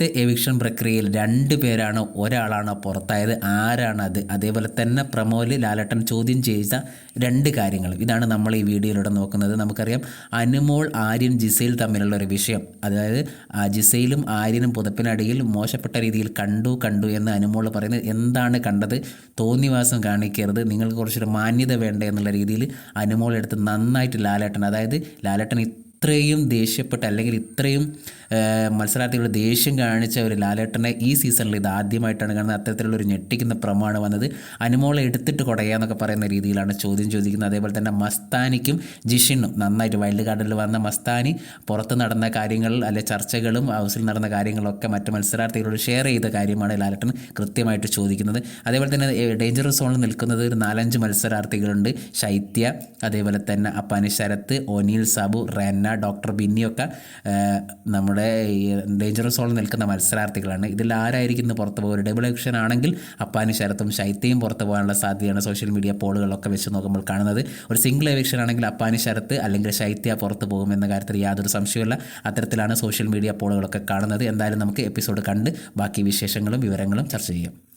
ആദ്യത്തെ എവിക്ഷൻ പ്രക്രിയയിൽ രണ്ട് പേരാണ് ഒരാളാണ് പുറത്തായത്. ആരാണ് അത്? അതേപോലെ തന്നെ പ്രമോദ് ലാലട്ടൻ ചോദ്യം ചെയ്ത രണ്ട് കാര്യങ്ങൾ. ഇതാണ് നമ്മൾ ഈ വീഡിയോയിലൂടെ നോക്കുന്നത്. നമുക്കറിയാം അനുമോൾ ആര്യൻ ജിസയിൽ തമ്മിലുള്ള ഒരു വിഷയം. അതായത് ജിസയിലും ആര്യനും പുതപ്പിനടിയിൽ മോശപ്പെട്ട രീതിയിൽ കണ്ടു കണ്ടു എന്ന് അനുമോൾ പറയുന്നത് എന്താണ് കണ്ടത്? തോന്നിവാസം കാണിക്കരുത്. നിങ്ങൾക്ക് കുറച്ചൊരു മാന്യത വേണ്ട എന്നുള്ള രീതിയിൽ അനുമോൾ എടുത്ത് നന്നായിട്ട് ലാലേട്ടൻ അതായത് ലാലേട്ടൻ ഇത്രയും ദേഷ്യപ്പെട്ട് അല്ലെങ്കിൽ ഇത്രയും മത്സരാർത്ഥികൾ ദേഷ്യം കാണിച്ച ഒരു ലാലേട്ടനെ ഈ സീസണിൽ ഇത് ആദ്യമായിട്ടാണ് കാണുന്നത്. അത്തരത്തിലുള്ള ഒരു ഞെട്ടിക്കുന്ന പ്രമാണ് വന്നത് അനുമോളെ എടുത്തിട്ട് കുടയാന്നൊക്കെ പറയുന്ന രീതിയിലാണ് ചോദ്യം ചോദിക്കുന്നത്. അതേപോലെ തന്നെ മസ്താനിക്കും ജിഷിനും നന്നായിട്ട് വൈൽഡ് കാർഡിൽ വന്ന മസ്താനി പുറത്ത് നടന്ന കാര്യങ്ങൾ അല്ലെ ചർച്ചകളും ഹൗസിൽ നടന്ന കാര്യങ്ങളൊക്കെ മറ്റ് മത്സരാർത്ഥികളോട് ഷെയർ ചെയ്ത കാര്യമാണ് ലാലേട്ടൻ കൃത്യമായിട്ട് ചോദിക്കുന്നത്. അതേപോലെ തന്നെ ഡേഞ്ചറസ് സോണിൽ നിൽക്കുന്നത് ഒരു നാലഞ്ച് മത്സരാർത്ഥികളുണ്ട്. ശൈത്യ അതേപോലെ തന്നെ അപ്പാനി ശരത്ത് ഒനിൽ സാബു റെന്ന ഡോക്ടർ ബിന്നിയൊക്കെ നമ്മുടെ ഈ ഡേഞ്ചറസ് സോണിൽ നിൽക്കുന്ന മത്സരാർത്ഥികളാണ്. ഇതിൽ ആരായിരിക്കും ഇന്ന് പുറത്ത് പോകുക ഡബിൾ എലക്ഷൻ ആണെങ്കിൽ അപ്പാനി ശരത്തും ശൈത്യയും പുറത്ത് പോകാനുള്ള സാധ്യതയാണ് സോഷ്യൽ മീഡിയ പോളുകളൊക്കെ വെച്ച് നോക്കുമ്പോൾ കാണുന്നത്. ഒരു സിംഗിൾ എലക്ഷൻ ആണെങ്കിൽ അപ്പാനി ശരത്ത് അല്ലെങ്കിൽ ശൈത്യ പുറത്ത് പോകും എന്ന കാര്യത്തിൽ യാതൊരു സംശയമില്ല അത്തരത്തിലാണ് സോഷ്യൽ മീഡിയ പോളുകളൊക്കെ കാണുന്നത്. എന്തായാലും നമുക്ക് എപ്പിസോഡ് കണ്ട് ബാക്കി വിശേഷങ്ങളും വിവരങ്ങളും ചർച്ച ചെയ്യാം.